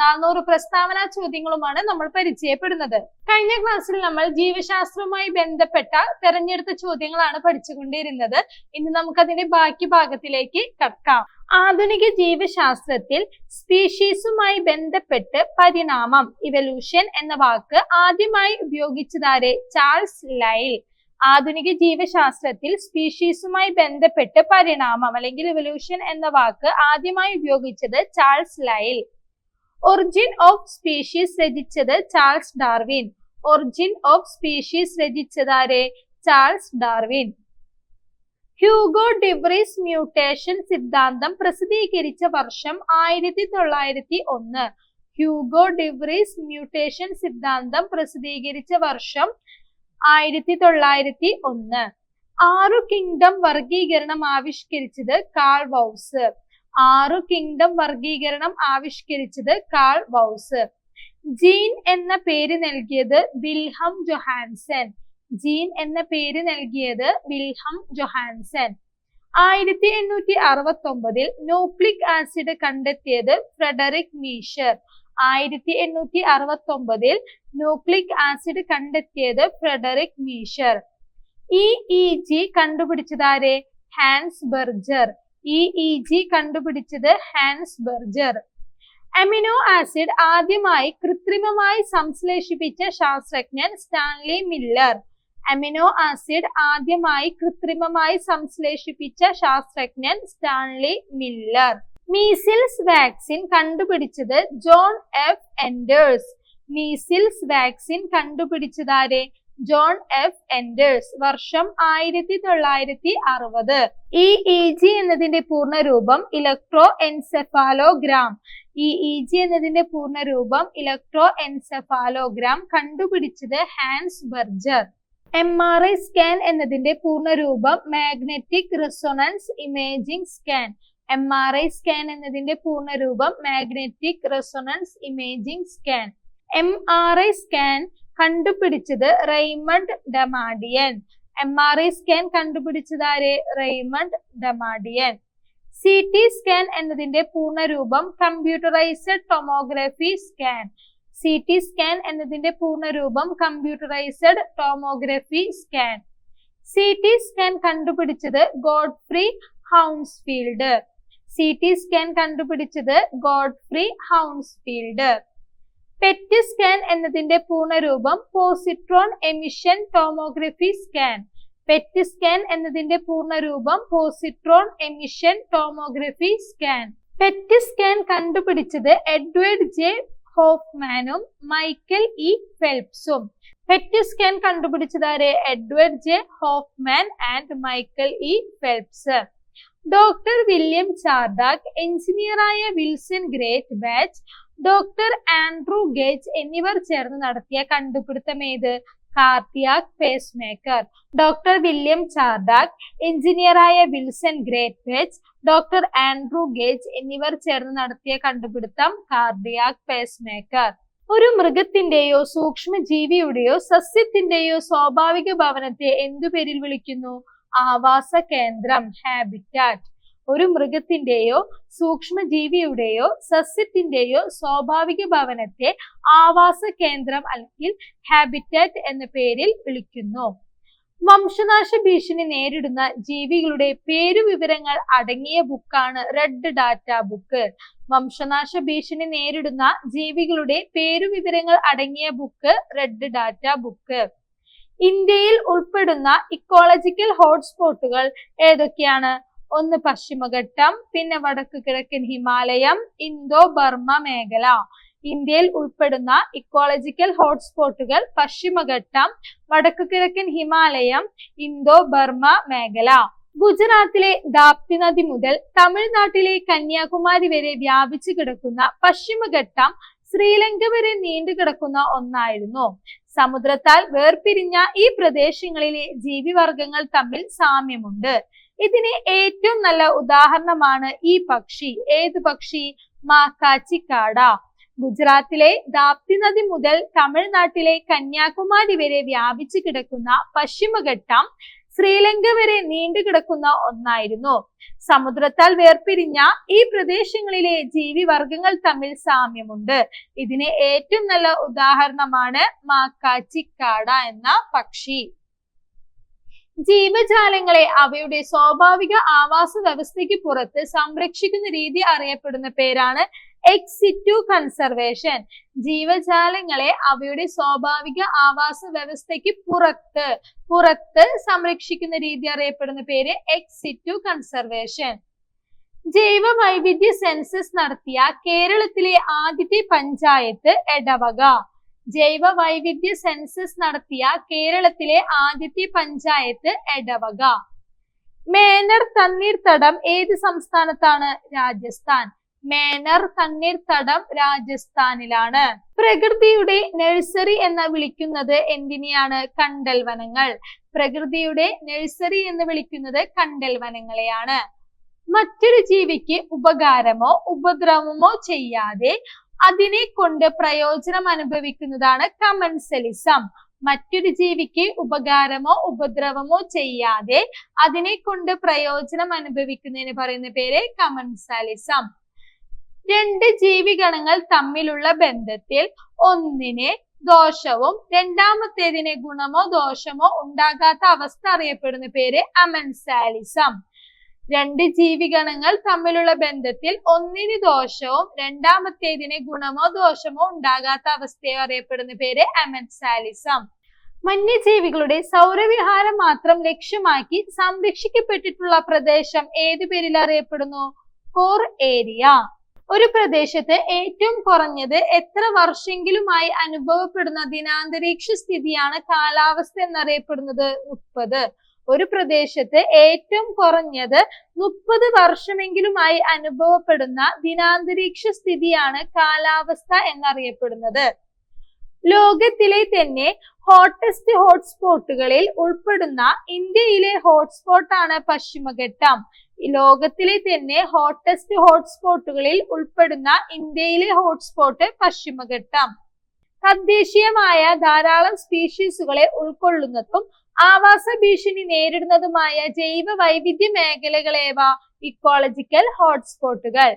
നാനൂറ് പ്രസ്താവന ചോദ്യങ്ങളുമാണ് നമ്മൾ പരിചയപ്പെടുന്നത്. കഴിഞ്ഞ ക്ലാസ്സിൽ നമ്മൾ ജീവശാസ്ത്രവുമായി ബന്ധപ്പെട്ട തെരഞ്ഞെടുത്ത ചോദ്യങ്ങളാണ് പഠിച്ചുകൊണ്ടിരുന്നത്. ഇന്ന് നമുക്കതിന്റെ ബാക്കി ഭാഗത്തിലേക്ക് കടക്കാം. ആധുനിക ജീവശാസ്ത്രത്തിൽ സ്പീഷീസുമായി ബന്ധപ്പെട്ട് പരിണാമം ഇവല്യൂഷൻ എന്ന വാക്ക് ആദ്യമായി ഉപയോഗിച്ചതാരെ? ചാൾസ് ലൈൽ. ആധുനിക ജീവശാസ്ത്രത്തിൽ സ്പീഷീസുമായി ബന്ധപ്പെട്ട് പരിണാമം അല്ലെങ്കിൽ ഇവല്യൂഷൻ എന്ന വാക്ക് ആദ്യമായി ഉപയോഗിച്ചത് Charles Lyell. Origin of species രചിച്ചത് Charles Darwin. Origin of species രചിച്ചതാരെ Charles Darwin. Hugo de Vries mutation സിദ്ധാന്തം പ്രസിദ്ധീകരിച്ച വർഷം ആയിരത്തി തൊള്ളായിരത്തി ഒന്ന് ഹ്യൂഗോ ഡിബ്രീസ് മ്യൂട്ടേഷൻ സിദ്ധാന്തം പ്രസിദ്ധീകരിച്ച വർഷം ആയിരത്തി തൊള്ളായിരത്തി ഒന്ന് ആറു കിങ്ഡം വർഗീകരണം ആവിഷ്കരിച്ചത് കാൾ വൗസ്. ആറു കിങ്ഡം വർഗീകരണം ആവിഷ്കരിച്ചത് കാൾ വൗസ്. ജീൻ എന്ന പേര് നൽകിയത് വിൽഹം ജൊഹാൻസൻ ജീൻ എന്ന പേര് നൽകിയത് വിൽഹം ജൊഹാൻസൻ ആയിരത്തി എണ്ണൂറ്റി അറുപത്തി ഒമ്പതിൽ ന്യൂക്ലിക് ആസിഡ് കണ്ടെത്തിയത് ഫ്രെഡറിക് മീഷർ. ആയിരത്തി എണ്ണൂറ്റി അറുപത്തി ഒമ്പതിൽ ന്യൂക്ലിക് ആസിഡ് കണ്ടെത്തിയത് Friedrich Miescher. E E G കണ്ടുപിടിച്ചതാരെ? Hans Berger. E E G കണ്ടുപിടിച്ചത് ഹാൻസ് ബെർജർ. അമിനോ ആസിഡ് ആദ്യമായി കൃത്രിമമായി സംശ്ലേഷിപ്പിച്ച ശാസ്ത്രജ്ഞൻ സ്റ്റാൻലി മില്ലർ. അമിനോ ആസിഡ് ആദ്യമായി കൃത്രിമമായി സംശ്ലേഷിപ്പിച്ച ശാസ്ത്രജ്ഞൻ സ്റ്റാൻലി മില്ലർ. മീസിൽസ് വാക്സിൻ കണ്ടുപിടിച്ചത് John F Enders. Measles vaccine കണ്ടുപിടിച്ചതാരെ? John F Enders വർഷം ആയിരത്തി തൊള്ളായിരത്തി അറുപത് ഇ ഇ ജി എന്നതിന്റെ പൂർണരൂപം electroencephalogram E E G എന്നതിന്റെ പൂർണരൂപം ഇലക്ട്രോ എൻസെഫാലോഗ്രാം കണ്ടുപിടിച്ചത് Hans Berger. M R I scan എന്നതിന്റെ പൂർണരൂപം magnetic resonance imaging scan M R I scan എന്നതിന്റെ പൂർണരൂപം magnetic resonance imaging scan M R I scan കണ്ടുപിടിച്ചത് Raymond Damadian. M R I scan കണ്ടുപിടിച്ചത് ആര്? Raymond Damadian. C T scan എന്നതിന്റെ പൂർണരൂപം computerised tomography scan C T scan എന്നതിന്റെ പൂർണരൂപം computerised tomography scan C T scan കണ്ടുപിടിച്ചത് Godfrey Hounsfield. C T scan കണ്ടുപിടിച്ചത് Godfrey Hounsfield. PET scan എന്നതിന്റെ പൂർണരൂപം positron emission tomography scan. PET scan എന്നതിന്റെ പൂർണരൂപം positron emission tomography scan. PET scan കണ്ടുപിടിച്ചത് Edward J ഹോഫ്മാനും Michael E ഫെൽപ്സും. PET scan കണ്ടുപിടിച്ചതാരെ Edward J Hoffman and Michael E Phelps. Doctor William Chardack എഞ്ചിനീയറായ Wilson Greatbatch doctor Andrew Gage എന്നിവർ ചേർന്ന് നടത്തിയ കണ്ടുപിടുത്തം ഏത്? Cardiac pacemaker doctor William Chardack എഞ്ചിനീയറായ Wilson Greatbatch doctor Andrew Gage എന്നിവർ ചേർന്ന് നടത്തിയ കണ്ടുപിടുത്തം കാർഡിയാക് പേസ് മേക്കർ ഒരു മൃഗത്തിന്റെയോ സൂക്ഷ്മ ജീവിയുടെയോ സസ്യത്തിന്റെയോ സ്വാഭാവിക ഭവനത്തെ എന്തു പേരിൽ വിളിക്കുന്നു? ആവാസ കേന്ദ്രം ഹാബിറ്റാറ്റ് ഒരു മൃഗത്തിന്റെയോ സൂക്ഷ്മജീവിയുടെയോ സസ്യത്തിന്റെയോ സ്വാഭാവിക ഭവനത്തെ ആവാസ കേന്ദ്രം അല്ലെങ്കിൽ ഹാബിറ്റാറ്റ് എന്ന പേരിൽ വിളിക്കുന്നു. വംശനാശ ഭീഷണി നേരിടുന്ന ജീവികളുടെ പേരുവിവരങ്ങൾ അടങ്ങിയ ബുക്കാണ് റെഡ് ഡാറ്റ ബുക്ക്. വംശനാശ ഭീഷണി നേരിടുന്ന ജീവികളുടെ പേരുവിവരങ്ങൾ അടങ്ങിയ ബുക്ക് റെഡ് ഡാറ്റ ബുക്ക്. ഇന്ത്യയിൽ ഉൾപ്പെടുന്ന ഇക്കോളജിക്കൽ ഹോട്ട്സ്പോട്ടുകൾ ഏതൊക്കെയാണ്? ഒന്ന് പശ്ചിമഘട്ടം പിന്നെ വടക്ക് കിഴക്കൻ ഹിമാലയം ഇന്തോ ബർമ മേഖല. ഇന്ത്യയിൽ ഉൾപ്പെടുന്ന ഇക്കോളജിക്കൽ ഹോട്ട്സ്പോട്ടുകൾ പശ്ചിമഘട്ടം വടക്കു കിഴക്കൻ ഹിമാലയം ഇന്തോ ബർമ മേഖല. ഗുജറാത്തിലെ ദാപ്തി നദി മുതൽ തമിഴ്നാട്ടിലെ കന്യാകുമാരി വരെ വ്യാപിച്ചു കിടക്കുന്ന പശ്ചിമഘട്ടം ശ്രീലങ്ക വരെ നീണ്ടു കിടക്കുന്ന ഒന്നായിരുന്നു. സമുദ്രത്താൽ വേർപിരിഞ്ഞ ഈ പ്രദേശങ്ങളിലെ ജീവിവർഗങ്ങൾ തമ്മിൽ സാമ്യമുണ്ട്. ഇതിന് ഏറ്റവും നല്ല ഉദാഹരണമാണ് ഈ പക്ഷി. ഏത് പക്ഷി? മാക്കാച്ചിക്കാട ഗുജറാത്തിലെ ദാപ്തി നദി മുതൽ തമിഴ്നാട്ടിലെ കന്യാകുമാരി വരെ വ്യാപിച്ചു കിടക്കുന്ന പശ്ചിമഘട്ടം ശ്രീലങ്ക വരെ നീണ്ടു കിടക്കുന്ന ഒന്നായിരുന്നു. സമുദ്രത്താൽ വേർപിരിഞ്ഞ ഈ പ്രദേശങ്ങളിലെ ജീവിവർഗങ്ങൾ തമ്മിൽ സാമ്യമുണ്ട്. ഇതിന് ഏറ്റവും നല്ല ഉദാഹരണമാണ് മാക്കാച്ചിക്കാട എന്ന പക്ഷി. ജീവജാലങ്ങളെ അവയുടെ സ്വാഭാവിക ആവാസ വ്യവസ്ഥയ്ക്ക് പുറത്ത് സംരക്ഷിക്കുന്ന രീതി അറിയപ്പെടുന്ന പേരാണ് എക്സിറ്റു കൺസർവേഷൻ ജീവജാലങ്ങളെ അവയുടെ സ്വാഭാവിക ആവാസ വ്യവസ്ഥയ്ക്ക് പുറത്ത് പുറത്ത് സംരക്ഷിക്കുന്ന രീതി അറിയപ്പെടുന്ന പേര് എക്സിറ്റു കൺസർവേഷൻ ജൈവ വൈവിധ്യ സെൻസസ് നടത്തിയ കേരളത്തിലെ ആദ്യത്തെ പഞ്ചായത്ത് എടവക. ജൈവ വൈവിധ്യ സെൻസസ് നടത്തിയ കേരളത്തിലെ ആദ്യത്തെ പഞ്ചായത്ത് എടവക. മേനർ തണ്ണീർത്തടം ഏത് സംസ്ഥാനത്താണ്? രാജസ്ഥാൻ. മേനർ തണ്ണീർത്തടം രാജസ്ഥാനിലാണ്. പ്രകൃതിയുടെ നഴ്സറി എന്ന് വിളിക്കുന്നത് എന്തിനെയാണ്? കണ്ടൽ വനങ്ങൾ പ്രകൃതിയുടെ നഴ്സറി എന്ന് വിളിക്കുന്നത് കണ്ടൽ വനങ്ങളെയാണ് മറ്റൊരു ജീവിക്ക് ഉപകാരമോ ഉപദ്രവമോ ചെയ്യാതെ അതിനെ കൊണ്ട് പ്രയോജനം അനുഭവിക്കുന്നതാണ് കമൻസലിസം. മറ്റൊരു ജീവിക്ക് ഉപകാരമോ ഉപദ്രവമോ ചെയ്യാതെ അതിനെ കൊണ്ട് പ്രയോജനം അനുഭവിക്കുന്നതിന് പറയുന്ന പേര് കമൻസാലിസം. രണ്ട് ജീവിഗണങ്ങൾ തമ്മിലുള്ള ബന്ധത്തിൽ ഒന്നിനെ ദോഷവും രണ്ടാമത്തേതിനെ ഗുണമോ ദോഷമോ ഉണ്ടാകാത്ത അവസ്ഥ അറിയപ്പെടുന്ന പേര് അമൻസാലിസം. രണ്ട് ജീവിഗണങ്ങൾ തമ്മിലുള്ള ബന്ധത്തിൽ ഒന്നിന് ദോഷവും രണ്ടാമത്തേതിന് ഗുണമോ ദോഷമോ ഉണ്ടാകാത്ത അവസ്ഥയെ അറിയപ്പെടുന്ന പേര് അമൻസാലിസം. വന്യജീവികളുടെ സൗരവിഹാരം മാത്രം ലക്ഷ്യമാക്കി സംരക്ഷിക്കപ്പെട്ടിട്ടുള്ള പ്രദേശം ഏത് പേരിൽ അറിയപ്പെടുന്നു? Core area. ഒരു പ്രദേശത്ത് ഏറ്റവും കുറഞ്ഞത് എത്ര വർഷെങ്കിലുമായി അനുഭവപ്പെടുന്ന ദിനാന്തരീക്ഷ സ്ഥിതിയാണ് കാലാവസ്ഥ എന്നറിയപ്പെടുന്നത്? മുപ്പത്. ഒരു പ്രദേശത്ത് ഏറ്റവും കുറഞ്ഞത് മുപ്പത് വർഷമെങ്കിലുമായി അനുഭവപ്പെടുന്ന ദിനാന്തരീക്ഷ സ്ഥിതിയാണ് കാലാവസ്ഥ എന്നറിയപ്പെടുന്നത്. ലോകത്തിലെ തന്നെ ഹോട്ടസ്റ്റ് ഹോട്ട്സ്പോട്ടുകളിൽ ഉൾപ്പെടുന്ന ഇന്ത്യയിലെ ഹോട്ട്സ്പോട്ടാണ് പശ്ചിമഘട്ടം. ലോകത്തിലെ തന്നെ ഹോട്ടസ്റ്റ് ഹോട്ട്സ്പോട്ടുകളിൽ ഉൾപ്പെടുന്ന ഇന്ത്യയിലെ ഹോട്ട്സ്പോട്ട് പശ്ചിമഘട്ടം. തദ്ദേശീയമായ ധാരാളം സ്പീഷീസുകളെ ഉൾക്കൊള്ളുന്നതും ആവാസ ഭീഷണി നേരിടുന്നതുമായ ജൈവ വൈവിധ്യ മേഖലകളേവ ഇക്കോളജിക്കൽ ഹോട്ട്സ്പോട്ടുകൾ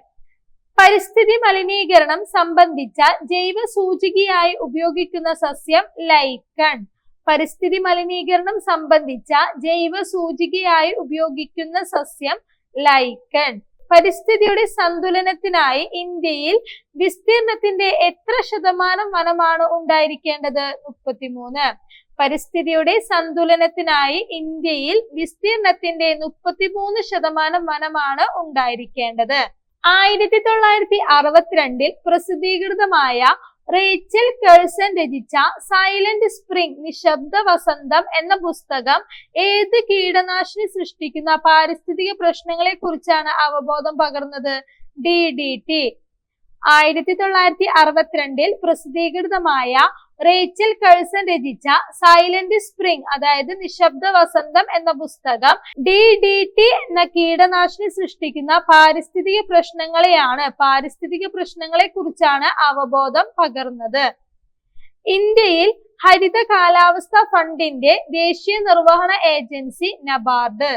പരിസ്ഥിതി മലിനീകരണം സംബന്ധിച്ച ജൈവ സൂചികയായി ഉപയോഗിക്കുന്ന സസ്യം ലൈക്കൺ പരിസ്ഥിതി മലിനീകരണം സംബന്ധിച്ച ജൈവ സൂചികയായി ഉപയോഗിക്കുന്ന സസ്യം ലൈക്കൺ പരിസ്ഥിതിയുടെ സന്തുലനത്തിനായി ഇന്ത്യയിൽ വിസ്തീർണത്തിന്റെ എത്ര ശതമാനം വനമാണ് ഉണ്ടായിരിക്കേണ്ടത്? മുപ്പത്തിമൂന്ന്. പരിസ്ഥിതിയുടെ സന്തുലനത്തിനായി ഇന്ത്യയിൽ വിസ്തീർണത്തിന്റെ മുപ്പത്തിമൂന്ന് ശതമാനം വനമാണ് ഉണ്ടായിരിക്കേണ്ടത്. ആയിരത്തി തൊള്ളായിരത്തി അറുപത്തിരണ്ടിൽ പ്രസിദ്ധീകൃതമായ റേച്ചൽ കേഴ്സൺ രചിച്ച സൈലന്റ് സ്പ്രിംഗ് നിശബ്ദ വസന്തം എന്ന പുസ്തകം ഏത് കീടനാശിനി സൃഷ്ടിക്കുന്ന പാരിസ്ഥിതിക പ്രശ്നങ്ങളെ കുറിച്ചാണ് അവബോധം പകർന്നത്? D D T. ആയിരത്തി തൊള്ളായിരത്തി അറുപത്തിരണ്ടിൽ പ്രസിദ്ധീകൃതമായ റേച്ചൽ കഴ്സൺ രചിച്ച സൈലന്റ് സ്പ്രിംഗ് അതായത് നിശബ്ദ വസന്തം എന്ന പുസ്തകം ഡി ഡി ടി എന്ന കീടനാശിനി സൃഷ്ടിക്കുന്ന പാരിസ്ഥിതിക പ്രശ്നങ്ങളെയാണ് പാരിസ്ഥിതിക പ്രശ്നങ്ങളെ കുറിച്ചാണ് അവബോധം പകർന്നത്. ഇന്ത്യയിൽ ഹരിത കാലാവസ്ഥ ഫണ്ടിന്റെ ദേശീയ നിർവഹണ ഏജൻസി നബാർഡ്.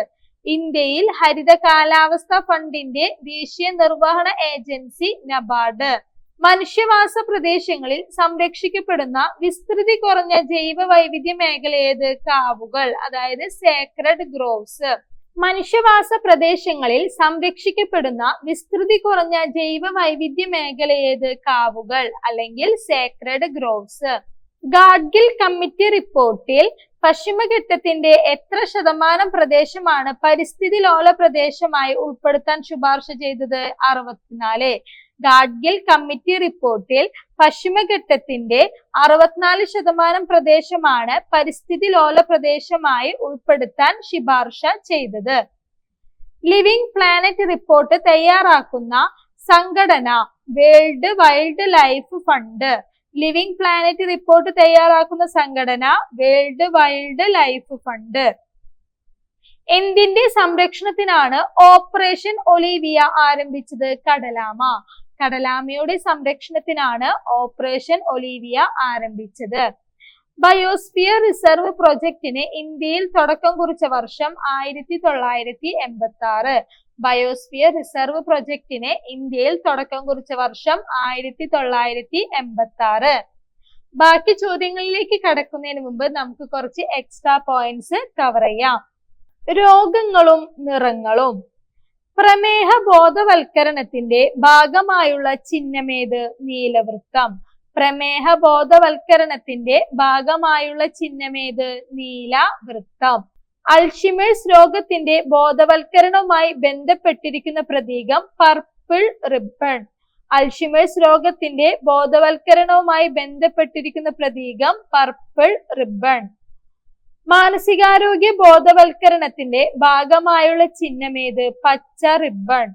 ഇന്ത്യയിൽ ഹരിത കാലാവസ്ഥ ഫണ്ടിന്റെ ദേശീയ നിർവഹണ ഏജൻസി നബാർഡ്. മനുഷ്യവാസ പ്രദേശങ്ങളിൽ സംരക്ഷിക്കപ്പെടുന്ന വിസ്തൃതി കുറഞ്ഞ ജൈവ വൈവിധ്യ മേഖല ഏത് കാവുകൾ അതായത് സേക്രഡ് ഗ്രോവ്സ് മനുഷ്യവാസ പ്രദേശങ്ങളിൽ സംരക്ഷിക്കപ്പെടുന്ന വിസ്തൃതി കുറഞ്ഞ ജൈവ വൈവിധ്യ മേഖല ഏത് കാവുകൾ അല്ലെങ്കിൽ സേക്രഡ് ഗ്രോവ്സ് ഗാഡ്ഗിൽ കമ്മിറ്റി റിപ്പോർട്ടിൽ പശ്ചിമഘട്ടത്തിന്റെ എത്ര ശതമാനം പ്രദേശമാണ് പരിസ്ഥിതി ലോല പ്രദേശമായി ഉൾപ്പെടുത്താൻ ശുപാർശ ചെയ്തത്? അറുപത്തിനാല്. ഗാഡ്ഗിൽ കമ്മിറ്റി റിപ്പോർട്ടിൽ പശ്ചിമഘട്ടത്തിന്റെ അറുപത്തിനാല് ശതമാനം പ്രദേശമാണ് പരിസ്ഥിതി ലോല പ്രദേശമായി ഉൾപ്പെടുത്താൻ ശുപാർശ ചെയ്തത്. ലിവിംഗ് പ്ലാനറ്റ് റിപ്പോർട്ട് തയ്യാറാക്കുന്ന സംഘടന world wildlife fund. Living planet report തയ്യാറാക്കുന്ന സംഘടന വേൾഡ് വൈൽഡ് ലൈഫ് ഫണ്ട്. എന്തിന്റെ സംരക്ഷണത്തിനാണ് ഓപ്പറേഷൻ ഒലീവിയ ആരംഭിച്ചത്? കടലാമ. കടലാമയുടെ സംരക്ഷണത്തിനാണ് ഓപ്പറേഷൻ ഒലീവിയ ആരംഭിച്ചത്. ബയോസ്ഫിയർ റിസർവ് പ്രൊജക്ടിന് ഇന്ത്യയിൽ തുടക്കം കുറിച്ച വർഷം ആയിരത്തി തൊള്ളായിരത്തി എൺപത്തി ആറ് ബയോസ്ഫിയർ റിസർവ് പ്രൊജക്ടിന് ഇന്ത്യയിൽ തുടക്കം കുറിച്ച വർഷം ആയിരത്തി തൊള്ളായിരത്തി എൺപത്തി ആറ് ബാക്കി ചോദ്യങ്ങളിലേക്ക് കടക്കുന്നതിന് മുമ്പ് നമുക്ക് കുറച്ച് എക്സ്ട്രാ പോയിന്റ്സ് കവർ ചെയ്യാം. രോഗങ്ങളും നിറങ്ങളും. പ്രമേഹ ബോധവൽക്കരണത്തിന്റെ ഭാഗമായുള്ള ചിഹ്നമേത്? നീലവൃത്തം. പ്രമേഹ ബോധവൽക്കരണത്തിന്റെ ഭാഗമായുള്ള ചിഹ്നമേത്? നീല വൃത്തം അൾഷിമേഴ്സ് രോഗത്തിന്റെ ബോധവൽക്കരണവുമായി ബന്ധപ്പെട്ടിരിക്കുന്ന പ്രതീകം പർപ്പിൾ റിബൺ അൾഷിമേഴ്സ് രോഗത്തിന്റെ ബോധവൽക്കരണവുമായി ബന്ധപ്പെട്ടിരിക്കുന്ന പ്രതീകം പർപ്പിൾ റിബൺ മാനസികാരോഗ്യ ബോധവൽക്കരണത്തിന്റെ ഭാഗമായുള്ള ചിഹ്നം ഏത് പച്ച റിബൺ.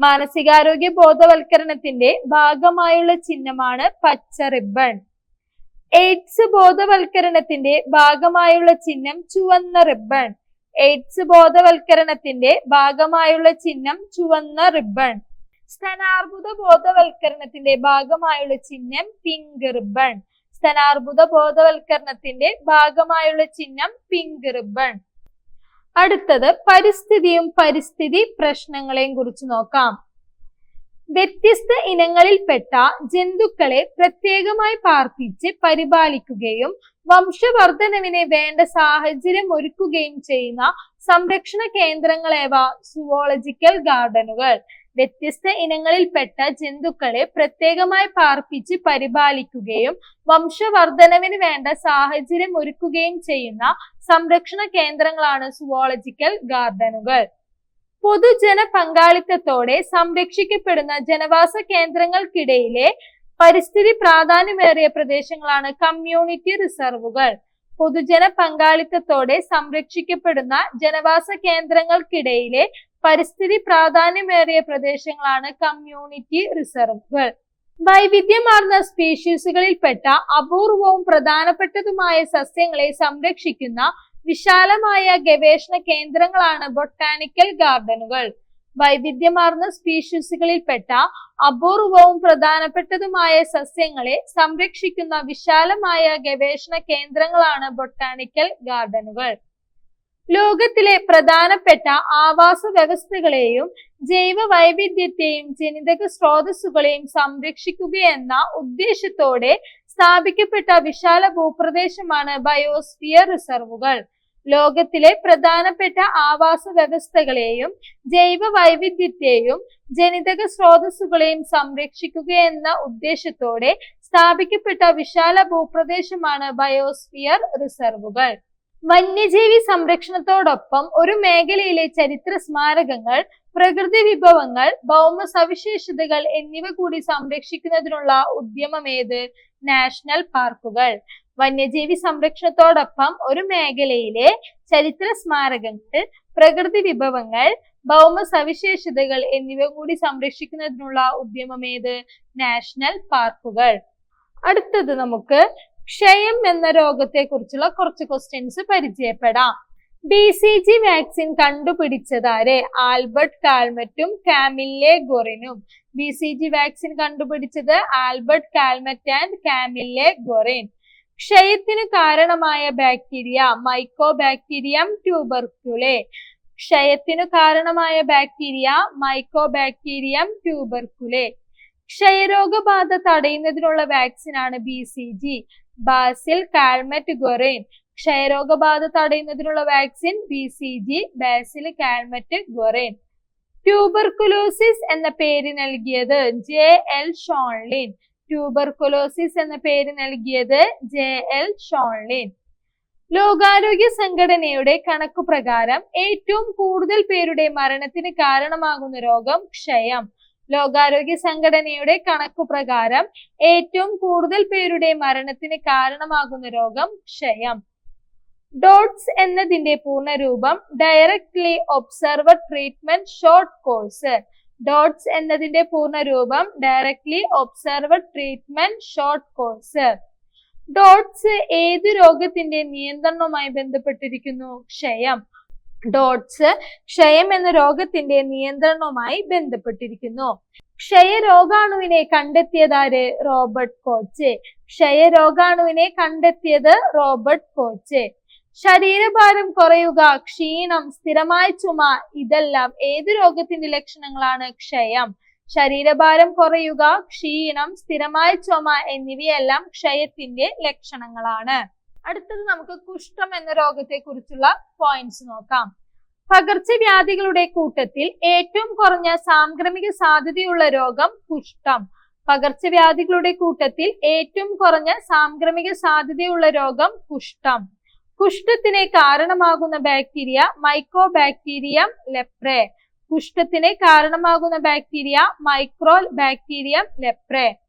മാനസികാരോഗ്യ ബോധവൽക്കരണത്തിന്റെ ഭാഗമായുള്ള ചിഹ്നമാണ് പച്ച റിബൺ. എയ്ഡ്സ് ബോധവൽക്കരണത്തിന്റെ ഭാഗമായുള്ള ചിഹ്നം ചുവന്ന റിബൺ. എയ്ഡ്സ് ബോധവൽക്കരണത്തിന്റെ ഭാഗമായുള്ള ചിഹ്നം ചുവന്ന റിബൺ. സ്തനാർബുദ ബോധവൽക്കരണത്തിന്റെ ഭാഗമായുള്ള ചിഹ്നം പിങ്ക് റിബൺ. സ്തനാർബുദ ബോധവൽക്കരണത്തിന്റെ ഭാഗമായുള്ള ചിഹ്നം പിങ്ക് റിബൺ അടുത്തത് പരിസ്ഥിതിയും പരിസ്ഥിതി പ്രശ്നങ്ങളെയും കുറിച്ച് നോക്കാം. വ്യത്യസ്ത ഇനങ്ങളിൽപ്പെട്ട ജന്തുക്കളെ പ്രത്യേകമായി പാർപ്പിച്ച് പരിപാലിക്കുകയും വംശവർദ്ധനവിനെ വേണ്ട സാഹചര്യം ഒരുക്കുകയും ചെയ്യുന്ന സംരക്ഷണ കേന്ദ്രങ്ങളേവ സുവോളജിക്കൽ ഗാർഡനുകൾ വ്യത്യസ്ത ഇനങ്ങളിൽപ്പെട്ട ജന്തുക്കളെ പ്രത്യേകമായി പാർപ്പിച്ച് പരിപാലിക്കുകയും വംശവർദ്ധനവിന് വേണ്ട സാഹചര്യം ഒരുക്കുകയും ചെയ്യുന്ന സംരക്ഷണ കേന്ദ്രങ്ങളാണ് സുവോളജിക്കൽ ഗാർഡനുകൾ. പൊതുജന പങ്കാളിത്തത്തോടെ സംരക്ഷിക്കപ്പെടുന്ന ജനവാസ കേന്ദ്രങ്ങൾക്കിടയിലെ പരിസ്ഥിതി പ്രാധാന്യമേറിയ പ്രദേശങ്ങളാണ് കമ്മ്യൂണിറ്റി റിസർവുകൾ. പൊതുജന പങ്കാളിത്തത്തോടെ സംരക്ഷിക്കപ്പെടുന്ന ജനവാസ കേന്ദ്രങ്ങൾക്കിടയിലെ പരിസ്ഥിതി പ്രാധാന്യമേറിയ പ്രദേശങ്ങളാണ് കമ്മ്യൂണിറ്റി റിസർവുകൾ. വൈവിധ്യമാർന്ന സ്പീഷീസുകളിൽപ്പെട്ട അപൂർവവും പ്രധാനപ്പെട്ടതുമായ സസ്യങ്ങളെ സംരക്ഷിക്കുന്ന വിശാലമായ ഗവേഷണ കേന്ദ്രങ്ങളാണ് ബൊട്ടാനിക്കൽ ഗാർഡനുകൾ. വൈവിധ്യമാർന്ന സ്പീഷീസുകളിൽപ്പെട്ട അപൂർവവും പ്രധാനപ്പെട്ടതുമായ സസ്യങ്ങളെ സംരക്ഷിക്കുന്ന വിശാലമായ ഗവേഷണ കേന്ദ്രങ്ങളാണ് ബൊട്ടാനിക്കൽ ഗാർഡനുകൾ. ലോകത്തിലെ പ്രധാനപ്പെട്ട ആവാസ വ്യവസ്ഥകളെയും ജൈവ വൈവിധ്യത്തെയും ജനിതക സ്രോതസ്സുകളെയും സംരക്ഷിക്കുകയെന്ന ഉദ്ദേശത്തോടെ സ്ഥാപിക്കപ്പെട്ട വിശാല ഭൂപ്രദേശമാണ് ബയോസ്ഫിയർ റിസർവുകൾ. ലോകത്തിലെ പ്രധാനപ്പെട്ട ആവാസ വ്യവസ്ഥകളെയും ജൈവ വൈവിധ്യത്തെയും ജനിതക സ്രോതസ്സുകളെയും സംരക്ഷിക്കുകയെന്ന ഉദ്ദേശത്തോടെ സ്ഥാപിക്കപ്പെട്ട വിശാല ഭൂപ്രദേശമാണ് ബയോസ്ഫിയർ റിസർവുകൾ. വന്യജീവി സംരക്ഷണത്തോടൊപ്പം ഒരു മേഖലയിലെ ചരിത്ര സ്മാരകങ്ങൾ പ്രകൃതി വിഭവങ്ങൾ ഭൗമ സവിശേഷതകൾ എന്നിവ കൂടി സംരക്ഷിക്കുന്നതിനുള്ള ഉദ്യമമേത്? നാഷണൽ പാർക്കുകൾ. വന്യജീവി സംരക്ഷണത്തോടൊപ്പം ഒരു മേഖലയിലെ ചരിത്ര സ്മാരകങ്ങൾ പ്രകൃതി വിഭവങ്ങൾ ഭൗമ സവിശേഷതകൾ എന്നിവ കൂടി സംരക്ഷിക്കുന്നതിനുള്ള ഉദ്യമമേത്? നാഷണൽ പാർക്കുകൾ. അടുത്തത് നമുക്ക് ക്ഷയം എന്ന രോഗത്തെ കുറിച്ചുള്ള കുറച്ച് ക്വസ്റ്റ്യൻസ് പരിചയപ്പെടാം. ബി സി ജി വാക്സിൻ കണ്ടുപിടിച്ചതാരെ ആൽബർട്ട് കാൽമറ്റും കാമില്ലെ ഗൊറിനും. ബി സി ജി വാക്സിൻ കണ്ടുപിടിച്ചത് Albert Calmette and Camille Guerin. ക്ഷയത്തിന് കാരണമായ ബാക്ടീരിയ മൈക്കോ ബാക്ടീരിയം ട്യൂബർക്കുലെ ക്ഷയത്തിനു കാരണമായ ബാക്ടീരിയ മൈക്കോ ബാക്ടീരിയം ട്യൂബർക്കുലെ ക്ഷയരോഗബാധ തടയുന്നതിനുള്ള വാക്സിനാണ് B C G bacille Calmette Guerin. ക്ഷയരോഗബാധ തടയുന്നതിനുള്ള vaccine B C G bacille Calmette Guerin. Tuberculosis എന്ന പേര് നൽകിയത് ജെ എൽ ഷോൺലിൻ ട്യൂബർകുലോസിസ് എന്ന പേര് നൽകിയത് ജെ എൽ ഷോൺലിൻ ലോകാരോഗ്യ സംഘടനയുടെ കണക്കു പ്രകാരം ഏറ്റവും കൂടുതൽ പേരുടെ മരണത്തിന് കാരണമാകുന്ന രോഗം ക്ഷയം. ലോകാരോഗ്യ സംഘടനയുടെ കണക്കു പ്രകാരം ഏറ്റവും കൂടുതൽ പേരുടെ മരണത്തിന് കാരണമാകുന്ന രോഗം ക്ഷയം. ഡോട്ട്സ് എന്നതിന്റെ പൂർണരൂപം directly observer treatment short course DOTS എന്നതിന്റെ പൂർണരൂപം directly observer treatment short course DOTS ഏത് രോഗത്തിന്റെ നിയന്ത്രണവുമായി ബന്ധപ്പെട്ടിരിക്കുന്നു? ക്ഷയം. ഡോട്ട്സ് ക്ഷയം എന്ന രോഗത്തിന്റെ നിയന്ത്രണവുമായി ബന്ധപ്പെട്ടിരിക്കുന്നു. ക്ഷയരോഗാണുവിനെ കണ്ടെത്തിയതാര് റോബർട്ട് കോച്ച്. ക്ഷയരോഗാണുവിനെ കണ്ടെത്തിയത് റോബർട്ട് കോച്ച്. ശരീരഭാരം കുറയുക ക്ഷീണം സ്ഥിരമായ ചുമ ഇതെല്ലാം ഏത് രോഗത്തിന്റെ ലക്ഷണങ്ങളാണ്? ക്ഷയം. ശരീരഭാരം കുറയുക ക്ഷീണം സ്ഥിരമായ ചുമ എന്നിവയെല്ലാം ക്ഷയത്തിന്റെ ലക്ഷണങ്ങളാണ്. അടുത്തത് നമുക്ക് കുഷ്ഠം എന്ന രോഗത്തെ കുറിച്ചുള്ള പോയിന്റ്സ് നോക്കാം. പകർച്ചവ്യാധികളുടെ കൂട്ടത്തിൽ ഏറ്റവും കുറഞ്ഞ സാംക്രമിക സാധ്യതയുള്ള രോഗം കുഷ്ഠം. പകർച്ചവ്യാധികളുടെ കൂട്ടത്തിൽ ഏറ്റവും കുറഞ്ഞ സാംക്രമിക സാധ്യതയുള്ള രോഗം കുഷ്ഠം. കുഷ്ഠത്തിന് കാരണമാകുന്ന ബാക്ടീരിയ മൈക്രോ ബാക്ടീരിയം ലെപ്രേ കുഷ്ഠത്തിന് കാരണമാകുന്ന ബാക്ടീരിയ മൈക്രോ ബാക്ടീരിയം ലെപ്രെ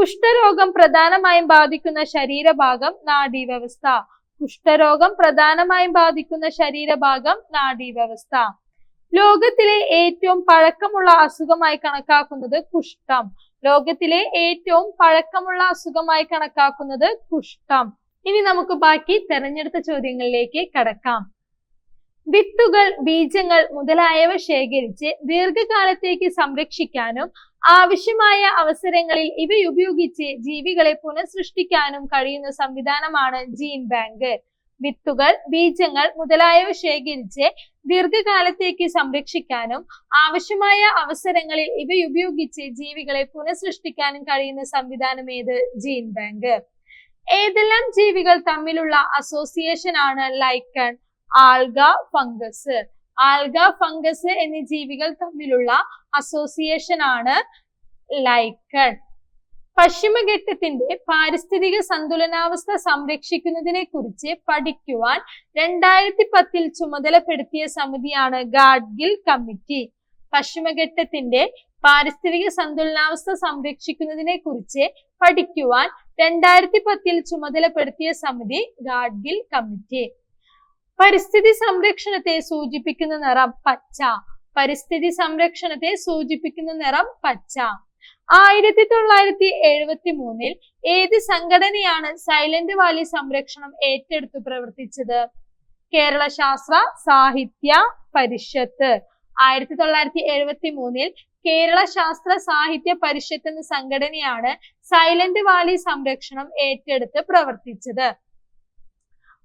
കുഷ്ഠരോഗം പ്രധാനമായും ബാധിക്കുന്ന ശരീരഭാഗം നാഡീവ്യവസ്ഥ. കുഷ്ഠരോഗം പ്രധാനമായും ബാധിക്കുന്ന ശരീരഭാഗം നാഡീവ്യവസ്ഥ. ലോകത്തിലെ ഏറ്റവും പഴക്കമുള്ള അസുഖമായി കണക്കാക്കുന്നത് കുഷ്ഠം. ലോകത്തിലെ ഏറ്റവും പഴക്കമുള്ള അസുഖമായി കണക്കാക്കുന്നത് കുഷ്ഠം. ഇനി നമുക്ക് ബാക്കി തെരഞ്ഞെടുത്ത ചോദ്യങ്ങളിലേക്ക് കടക്കാം. വിത്തുകൾ ബീജങ്ങൾ മുതലായവ ശേഖരിച്ച് ദീർഘകാലത്തേക്ക് സംരക്ഷിക്കാനും ആവശ്യമായ അവസരങ്ങളിൽ ഇവയുപയോഗിച്ച് ജീവികളെ പുനഃസൃഷ്ടിക്കാനും കഴിയുന്ന സംവിധാനമാണ് ജീൻ ബാങ്ക്. വിത്തുകൾ ബീജങ്ങൾ മുതലായവ ശേഖരിച്ച് ദീർഘകാലത്തേക്ക് സംരക്ഷിക്കാനും ആവശ്യമായ അവസരങ്ങളിൽ ഇവയുപയോഗിച്ച് ജീവികളെ പുനഃസൃഷ്ടിക്കാനും കഴിയുന്ന സംവിധാനം ഏത്? Gene bank. ഏതെല്ലാം ജീവികൾ തമ്മിലുള്ള അസോസിയേഷൻ ആണ് lichen alga fungus. Alga fungus എന്നീ ജീവികൾ തമ്മിലുള്ള അസോസിയേഷൻ ആണ് ലൈക്കൺ പശ്ചിമഘട്ടത്തിന്റെ പാരിസ്ഥിതിക സന്തുലനാവസ്ഥ സംരക്ഷിക്കുന്നതിനെ കുറിച്ച് പഠിക്കുവാൻ രണ്ടായിരത്തി പത്തിൽ ചുമതലപ്പെടുത്തിയ സമിതിയാണ് ഗാഡ്ഗിൽ കമ്മിറ്റി. പശ്ചിമഘട്ടത്തിന്റെ പാരിസ്ഥിതിക സന്തുലനാവസ്ഥ സംരക്ഷിക്കുന്നതിനെ കുറിച്ച് പഠിക്കുവാൻ രണ്ടായിരത്തി പത്തിൽ ചുമതലപ്പെടുത്തിയ സമിതി ഗാഡ്ഗിൽ കമ്മിറ്റി. പരിസ്ഥിതി സംരക്ഷണത്തെ സൂചിപ്പിക്കുന്ന നിറം പച്ച. പരിസ്ഥിതി സംരക്ഷണത്തെ സൂചിപ്പിക്കുന്ന നിറം പച്ച. ആയിരത്തി തൊള്ളായിരത്തി എഴുപത്തി മൂന്നിൽ ഏത് സംഘടനയാണ് സൈലന്റ് വാലി സംരക്ഷണം ഏറ്റെടുത്ത് പ്രവർത്തിച്ചത്? കേരള ശാസ്ത്ര സാഹിത്യ പരിഷത്ത്. ആയിരത്തി തൊള്ളായിരത്തി എഴുപത്തി മൂന്നിൽ കേരള ശാസ്ത്ര സാഹിത്യ പരിഷത്ത് എന്ന സംഘടനയാണ് സൈലന്റ് വാലി സംരക്ഷണം ഏറ്റെടുത്ത് പ്രവർത്തിച്ചത്.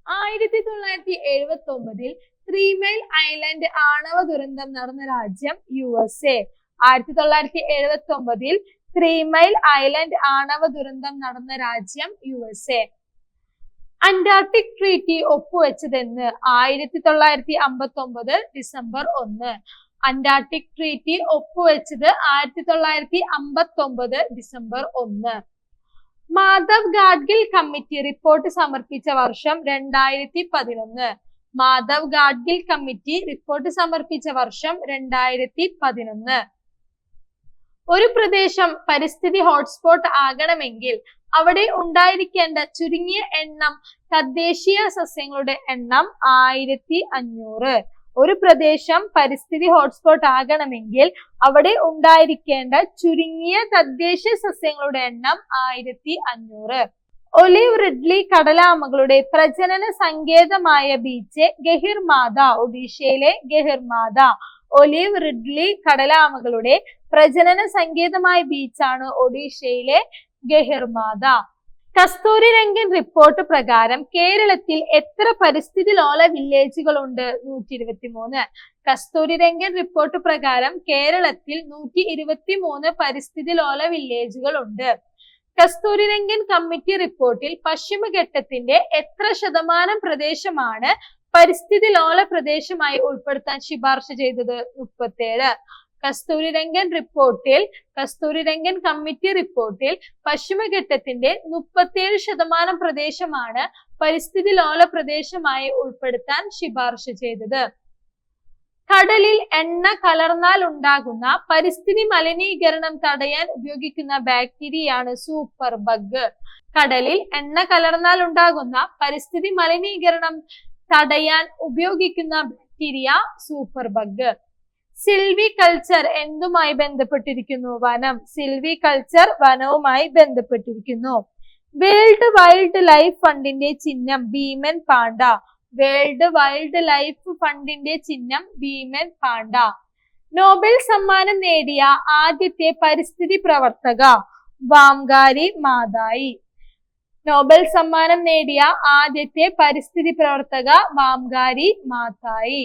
ആയിരത്തി തൊള്ളായിരത്തി എഴുപത്തി ഒമ്പതിൽ ത്രീ മൈൽ ഐലൻഡ് ആണവ ദുരന്തം നടന്ന രാജ്യം യു എസ് എ ആയിരത്തി തൊള്ളായിരത്തി എഴുപത്തി ഒമ്പതിൽ ത്രീ മൈൽ ഐലൻഡ് ആണവ ദുരന്തം നടന്ന രാജ്യം U S A Antarctic treaty ഒപ്പുവെച്ചതെന്ന് ആയിരത്തി തൊള്ളായിരത്തി അമ്പത്തി ഒമ്പത് ഡിസംബർ ഒന്ന്. അന്റാർട്ടിക് ട്രീറ്റി ഒപ്പുവെച്ചത് ആയിരത്തി തൊള്ളായിരത്തി അമ്പത്തി ഒമ്പത് ഡിസംബർ ഒന്ന്. മാധവ് ഗാഡ്ഗിൽ കമ്മിറ്റി റിപ്പോർട്ട് സമർപ്പിച്ച വർഷം രണ്ടായിരത്തി പതിനൊന്ന് മാധവ് ഗാഡ്ഗിൽ കമ്മിറ്റി റിപ്പോർട്ട് സമർപ്പിച്ച വർഷം രണ്ടായിരത്തി പതിനൊന്ന് ഒരു പ്രദേശം പരിസ്ഥിതി ഹോട്ട്സ്പോട്ട് ആകണമെങ്കിൽ അവിടെ ഉണ്ടായിരിക്കേണ്ട ചുരുങ്ങിയ എണ്ണം തദ്ദേശീയ സസ്യങ്ങളുടെ എണ്ണം ആയിരത്തി അഞ്ഞൂറ് ഒരു പ്രദേശം പരിസ്ഥിതി ഹോട്ട്സ്പോട്ട് ആകണമെങ്കിൽ അവിടെ ഉണ്ടായിരിക്കേണ്ട ചുരുങ്ങിയ തദ്ദേശീയ സസ്യങ്ങളുടെ എണ്ണം ആയിരത്തി അഞ്ഞൂറ്. ഒലിവ് റിഡ്ലി കടലാമകളുടെ പ്രജനന സങ്കേതമായ ബീച്ച് ഗഹിർമാത ഒഡീഷയിലെ ഗഹിർമാത ഒലിവ് റിഡ്ലി കടലാമകളുടെ പ്രജനന സങ്കേതമായ ബീച്ചാണ് ഒഡീഷയിലെ ഗഹിർമാത കസ്തൂരി രംഗൻ റിപ്പോർട്ട് പ്രകാരം കേരളത്തിൽ എത്ര പരിസ്ഥിതി ലോല വില്ലേജുകളുണ്ട് നൂറ്റി ഇരുപത്തി മൂന്ന് കസ്തൂരി രംഗൻ റിപ്പോർട്ട് പ്രകാരം കേരളത്തിൽ നൂറ്റി ഇരുപത്തി മൂന്ന് പരിസ്ഥിതി ലോല വില്ലേജുകൾ ഉണ്ട് കസ്തൂരി രംഗൻ കമ്മിറ്റി റിപ്പോർട്ടിൽ പശ്ചിമഘട്ടത്തിന്റെ എത്ര ശതമാനം പ്രദേശമാണ് പരിസ്ഥിതി ലോല പ്രദേശമായി ഉൾപ്പെടുത്താൻ ശുപാർശ ചെയ്തത്? മുപ്പത്തേഴ്. കസ്തൂരി രംഗൻ റിപ്പോർട്ടിൽ കസ്തൂരി രംഗൻ കമ്മിറ്റി റിപ്പോർട്ടിൽ പശ്ചിമഘട്ടത്തിന്റെ മുപ്പത്തിയേഴ് ശതമാനം പ്രദേശമാണ് പരിസ്ഥിതി ലോല പ്രദേശമായി ഉൾപ്പെടുത്താൻ ശുപാർശ ചെയ്തത്. കടലിൽ എണ്ണ കലർന്നാൽ ഉണ്ടാകുന്ന പരിസ്ഥിതി മലിനീകരണം തടയാൻ ഉപയോഗിക്കുന്ന ബാക്ടീരിയയാണ് സൂപ്പർ ബഗ്. കടലിൽ എണ്ണ കലർന്നാൽ ഉണ്ടാകുന്ന പരിസ്ഥിതി മലിനീകരണം തടയാൻ ഉപയോഗിക്കുന്ന bacteria super bug. Silviculture എന്തുമായി ബന്ധപ്പെട്ടിരിക്കുന്നു? വനം. സിൽവി കൾച്ചർ വനവുമായി ബന്ധപ്പെട്ടിരിക്കുന്നു. വേൾഡ് വൈൽഡ് ലൈഫ് ഫണ്ടിന്റെ ചിഹ്നം ഭീമൻ പാണ്ട വേൾഡ് വൈൽഡ് ലൈഫ് ഫണ്ടിന്റെ ചിഹ്നം ഭീമൻ പാണ്ട നോബൽ സമ്മാനം നേടിയ ആദ്യത്തെ പരിസ്ഥിതി പ്രവർത്തക വാംഗാരി മാതായി. നോബൽ സമ്മാനം നേടിയ ആദ്യത്തെ പരിസ്ഥിതി പ്രവർത്തക വാംഗാരി മാതായി.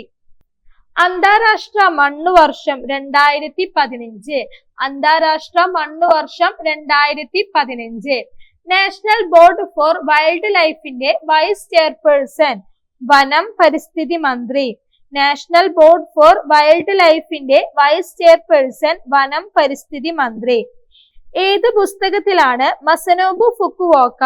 അന്താരാഷ്ട്ര മണ്ണു വർഷം രണ്ടായിരത്തി പതിനഞ്ച് അന്താരാഷ്ട്ര മണ്ണു വർഷം രണ്ടായിരത്തി പതിനഞ്ച് നാഷണൽ ബോർഡ് ഫോർ വൈൽഡ് ലൈഫിന്റെ വൈസ് ചെയർപേഴ്സൺ വനം പരിസ്ഥിതി മന്ത്രി. നാഷണൽ ബോർഡ് ഫോർ വൈൽഡ് ലൈഫിന്റെ വൈസ് ചെയർപേഴ്സൺ വനം പരിസ്ഥിതി മന്ത്രി. ഏത് പുസ്തകത്തിലാണ് Masanobu Fukuoka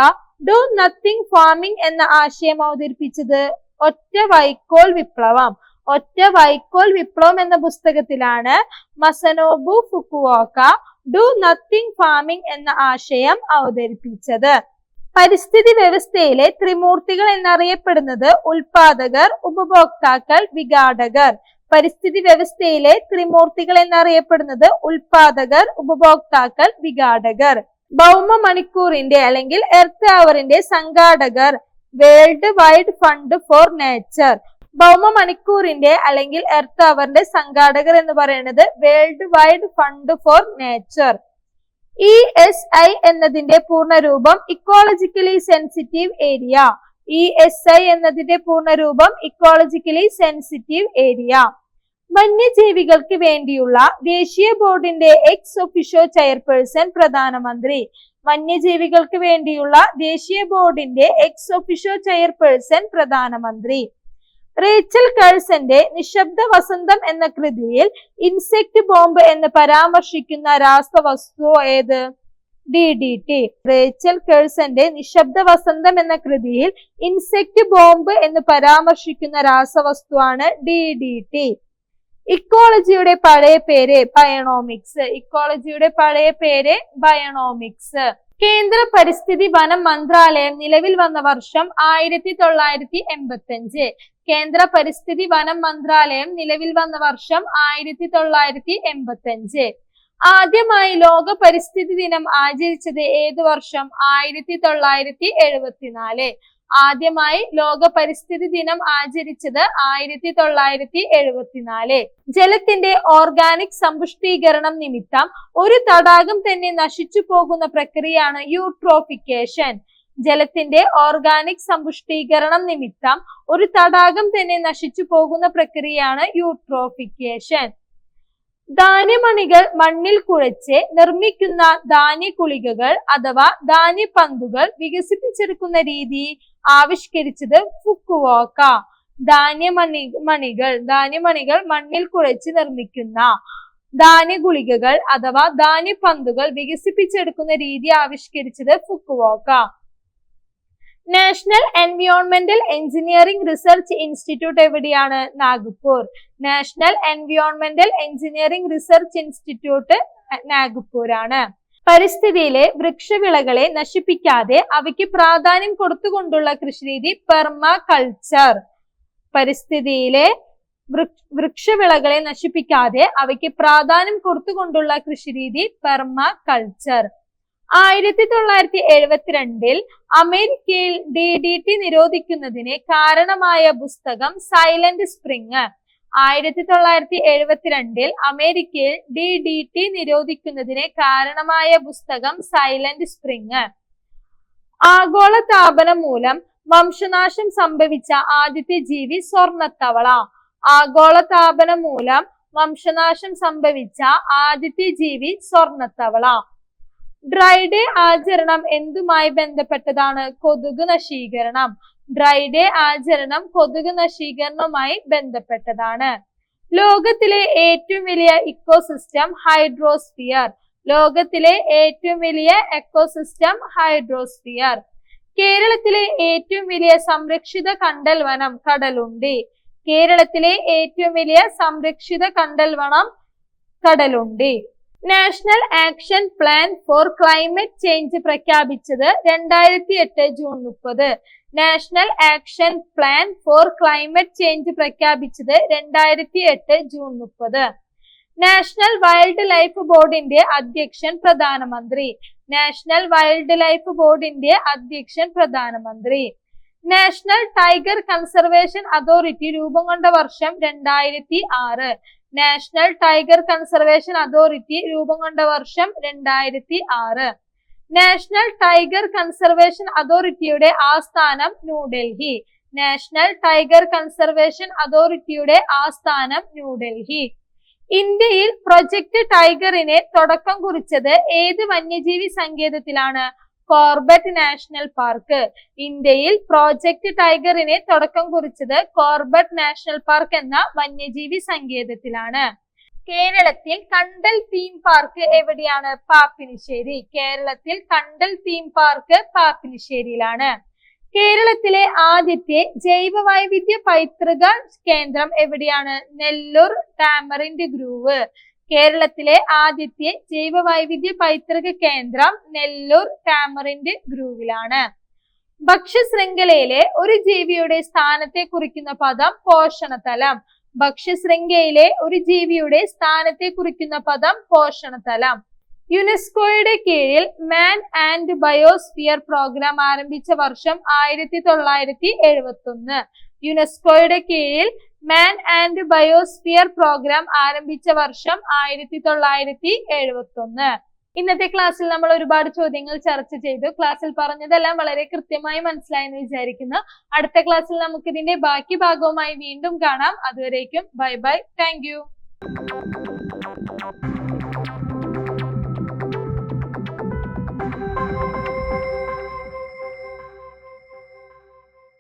do nothing farming എന്ന ആശയം അവതരിപ്പിച്ചത്? ഒറ്റ വൈക്കോൽ വിപ്ലവം. ഒറ്റ വൈക്കോൽ വിപ്ലവം എന്ന പുസ്തകത്തിലാണ് Masanobu Fukuoka do nothing farming എന്ന ആശയം അവതരിപ്പിച്ചത്. പരിസ്ഥിതി വ്യവസ്ഥയിലെ ത്രിമൂർത്തികൾ എന്നറിയപ്പെടുന്നത് ഉൽപാദകർ ഉപഭോക്താക്കൾ വിഘാടകർ. പരിസ്ഥിതി വ്യവസ്ഥയിലെ ത്രിമൂർത്തികൾ എന്നറിയപ്പെടുന്നത് ഉൽപാദകർ ഉപഭോക്താക്കൾ വിഘാടകർ. ഭൗമ മണിക്കൂറിന്റെ അല്ലെങ്കിൽ എർത്ത് അവറിന്റെ സംഘാടകർ. World wide fund for nature ഭൗമ മണിക്കൂറിന്റെ അല്ലെങ്കിൽ എർത്ത് അവറിന്റെ സംഘാടകർ എന്ന് പറയുന്നത് world wide fund for nature E S I എന്നതിന്റെ പൂർണരൂപം ecologically sensitive area E S I എന്നതിന്റെ പൂർണരൂപം ഇക്കോളജിക്കലി സെൻസിറ്റീവ് ഏരിയ വന്യജീവികൾക്ക് വേണ്ടിയുള്ള ദേശീയ ബോർഡിന്റെ എക്സ് ഒഫീഷ്യോ ചെയർപേഴ്സൺ പ്രധാനമന്ത്രി. വന്യജീവികൾക്ക് വേണ്ടിയുള്ള ദേശീയ ബോർഡിന്റെ എക്സ് ഒഫീഷ്യോ ചെയർപേഴ്സൺ പ്രധാനമന്ത്രി. റേച്ചൽ കഴ്സന്റെ നിശബ്ദ വസന്തം എന്ന കൃതിയിൽ ഇൻസെക്ട് ബോംബ് എന്ന് പരാമർശിക്കുന്ന രാസവസ്തു ഏത്? D D T. റേച്ചൽ കേഴ്സന്റെ നിശബ്ദ വസന്തം എന്ന കൃതിയിൽ ഇൻസെക്ട് ബോംബ് എന്ന് പരാമർശിക്കുന്ന രാസവസ്തുവാണ് ഡി ഡി ടി. ഇക്കോളജിയുടെ പഴയ പേര് ബയണോമിക്സ്. ഇക്കോളജിയുടെ പഴയ പേര് ബയണോമിക്സ്. കേന്ദ്ര പരിസ്ഥിതി വനം മന്ത്രാലയം നിലവിൽ വന്ന വർഷം ആയിരത്തി തൊള്ളായിരത്തി എൺപത്തി അഞ്ച് കേന്ദ്ര പരിസ്ഥിതി വനം മന്ത്രാലയം നിലവിൽ വന്ന വർഷം ആയിരത്തി തൊള്ളായിരത്തി എൺപത്തി അഞ്ച് ആദ്യമായി ലോക പരിസ്ഥിതി ദിനം ആചരിച്ചത് ഏത് വർഷം? ആയിരത്തി തൊള്ളായിരത്തി എഴുപത്തിനാല്. ആദ്യമായി ലോക പരിസ്ഥിതി ദിനം ആചരിച്ചത് ആയിരത്തി തൊള്ളായിരത്തി എഴുപത്തിനാല്. ജലത്തിന്റെ ഓർഗാനിക് സമ്പുഷ്ടീകരണം നിമിത്തം ഒരു തടാകം തന്നെ നശിച്ചു പോകുന്ന പ്രക്രിയയാണ് യൂട്രോഫിക്കേഷൻ. ജലത്തിന്റെ ഓർഗാനിക് സമ്പുഷ്ടീകരണം നിമിത്തം ഒരു തടാകം തന്നെ നശിച്ചു പോകുന്ന പ്രക്രിയയാണ് യൂട്രോഫിക്കേഷൻ ധാന്യമണികൾ മണ്ണിൽ കുഴച്ച് നിർമ്മിക്കുന്ന ധാന്യക്കുളികകൾ അഥവാ ധാന്യപന്തുകൾ വികസിപ്പിച്ചെടുക്കുന്ന രീതി ആവിഷ്കരിച്ചത് ഫുക്കുവോക്ക. ധാന്യമണി മണികൾ ധാന്യമണികൾ മണ്ണിൽ കുഴച്ച് നിർമ്മിക്കുന്ന ധാന്യഗുളികകൾ അഥവാ ധാന്യപന്തുകൾ വികസിപ്പിച്ചെടുക്കുന്ന രീതി ആവിഷ്കരിച്ചത് ഫുക്കുവോക്ക. നാഷണൽ എൻവിയോൺമെന്റൽ എഞ്ചിനീയറിംഗ് റിസർച്ച് ഇൻസ്റ്റിറ്റ്യൂട്ട് എവിടെയാണ്? നാഗ്പൂർ നാഷണൽ എൻവിയോൺമെന്റൽ എഞ്ചിനീയറിംഗ് റിസർച്ച് ഇൻസ്റ്റിറ്റ്യൂട്ട് നാഗ്പൂർ ആണ് പരിസ്ഥിതിയിലെ വൃക്ഷവിളകളെ നശിപ്പിക്കാതെ അവയ്ക്ക് പ്രാധാന്യം കൊടുത്തുകൊണ്ടുള്ള കൃഷിരീതി പെർമ കൾച്ചർ പരിസ്ഥിതിയിലെ വൃക്ഷവിളകളെ നശിപ്പിക്കാതെ അവയ്ക്ക് പ്രാധാന്യം കൊടുത്തുകൊണ്ടുള്ള കൃഷിരീതി പെർമ കൾച്ചർ ആയിരത്തി തൊള്ളായിരത്തി എഴുപത്തിരണ്ടിൽ അമേരിക്കയിൽ ഡി ഡി ടി നിരോധിക്കുന്നതിന് കാരണമായ പുസ്തകം സൈലന്റ് സ്പ്രിങ് ആയിരത്തി തൊള്ളായിരത്തി എഴുപത്തിരണ്ടിൽ അമേരിക്കയിൽ ഡി ഡി ടി നിരോധിക്കുന്നതിന് കാരണമായ പുസ്തകം സൈലന്റ് സ്പ്രിങ് ആഗോള താപനം മൂലം വംശനാശം സംഭവിച്ച ആദ്യത്തെ ജീവി സ്വർണത്തവള. ആഗോള താപനം മൂലം വംശനാശം സംഭവിച്ച ആദ്യത്തെ ജീവി സ്വർണത്തവള. ഡ്രൈ ഡേ ആചരണം എന്തുമായി ബന്ധപ്പെട്ടതാണ്? കൊതുക് നശീകരണം. ഡ്രൈഡേ ആചരണം കൊതുക് നശീകരണവുമായി ബന്ധപ്പെട്ടതാണ്. ലോകത്തിലെ ഏറ്റവും വലിയ ഇക്കോസിസ്റ്റം ഹൈഡ്രോസ്ഫിയർ ലോകത്തിലെ ഏറ്റവും വലിയ എക്കോസിസ്റ്റം ഹൈഡ്രോസ്ഫിയർ കേരളത്തിലെ ഏറ്റവും വലിയ സംരക്ഷിത കണ്ടൽ വനം കടലുണ്ടി. കേരളത്തിലെ ഏറ്റവും വലിയ സംരക്ഷിത കണ്ടൽ വനം Kadalundi. National action plan for climate change പ്രഖ്യാപിച്ചത് രണ്ടായിരത്തി എട്ട് ജൂൺ മുപ്പത്. National action plan for climate change പ്രഖ്യാപിച്ചത് രണ്ടായിരത്തി എട്ട് ജൂൺ മുപ്പത്. നാഷണൽ വൈൽഡ് ലൈഫ് ബോർഡിന്റെ അധ്യക്ഷൻ പ്രധാനമന്ത്രി. നാഷണൽ വൈൽഡ് ലൈഫ് ബോർഡിന്റെ അധ്യക്ഷൻ പ്രധാനമന്ത്രി. നാഷണൽ ടൈഗർ കൺസർവേഷൻ അതോറിറ്റി രൂപം കൊണ്ട വർഷം രണ്ടായിരത്തി ആറ് നാഷണൽ ടൈഗർ കൺസർവേഷൻ അതോറിറ്റി രൂപം കൊണ്ട വർഷം രണ്ടായിരത്തി ആറ് നാഷണൽ ടൈഗർ കൺസർവേഷൻ അതോറിറ്റിയുടെ ആസ്ഥാനം ന്യൂഡൽഹി. നാഷണൽ ടൈഗർ കൺസർവേഷൻ അതോറിറ്റിയുടെ ആസ്ഥാനം ന്യൂഡൽഹി. ഇന്ത്യയിൽ പ്രൊജക്ട് ടൈഗറിനെ തുടക്കം കുറിച്ചത് ഏത് വന്യജീവി സങ്കേതത്തിലാണ്? Corbett national park. ഇന്ത്യയിൽ പ്രോജക്ട് ടൈഗറിനെ തുടക്കം കുറിച്ചത് കോർബറ്റ് നാഷണൽ പാർക്ക് എന്ന വന്യജീവി സങ്കേതത്തിലാണ്. കേരളത്തിൽ കണ്ടൽ തീം പാർക്ക് എവിടെയാണ്? പാപ്പിനിശ്ശേരി. കേരളത്തിൽ കണ്ടൽ തീം പാർക്ക് പാപ്പിനിശ്ശേരിയിലാണ്. കേരളത്തിലെ ആദ്യത്തെ ജൈവ വൈവിധ്യ പൈതൃക കേന്ദ്രം എവിടെയാണ്? Nellore tamarind grove. കേരളത്തിലെ ആദ്യത്തെ ജൈവ വൈവിധ്യ പൈതൃക കേന്ദ്രം നെല്ലൂർ ടാമറിന്റെ ഗ്രൂവിലാണ്. ഭക്ഷ്യശൃംഖലയിലെ ഒരു ജീവിയുടെ സ്ഥാനത്തെ കുറിക്കുന്ന പദം പോഷണതലം. ഭക്ഷ്യശൃംഖലയിലെ ഒരു ജീവിയുടെ സ്ഥാനത്തെ കുറിക്കുന്ന പദം പോഷണതലം. യുനെസ്കോയുടെ കീഴിൽ മാൻ ആൻഡ് ബയോസ്ഫിയർ പ്രോഗ്രാം ആരംഭിച്ച വർഷം ആയിരത്തി തൊള്ളായിരത്തി എഴുപത്തി ഒന്ന് യുനെസ്കോയുടെ കീഴിൽ മാൻ ആൻഡ് ബയോസ്ഫിയർ പ്രോഗ്രാം ആരംഭിച്ച വർഷം ആയിരത്തി തൊള്ളായിരത്തി എഴുപത്തി ഒന്ന് ഇന്നത്തെ ക്ലാസ്സിൽ നമ്മൾ ഒരുപാട് ചോദ്യങ്ങൾ ചർച്ച ചെയ്തു. ക്ലാസ്സിൽ പറഞ്ഞതെല്ലാം വളരെ കൃത്യമായി മനസ്സിലായെന്ന് വിചാരിക്കുന്നു. അടുത്ത ക്ലാസ്സിൽ നമുക്ക് ഇതിന്റെ ബാക്കി ഭാഗവുമായി വീണ്ടും കാണാം. അതുവരേക്കും ബൈ ബൈ. താങ്ക്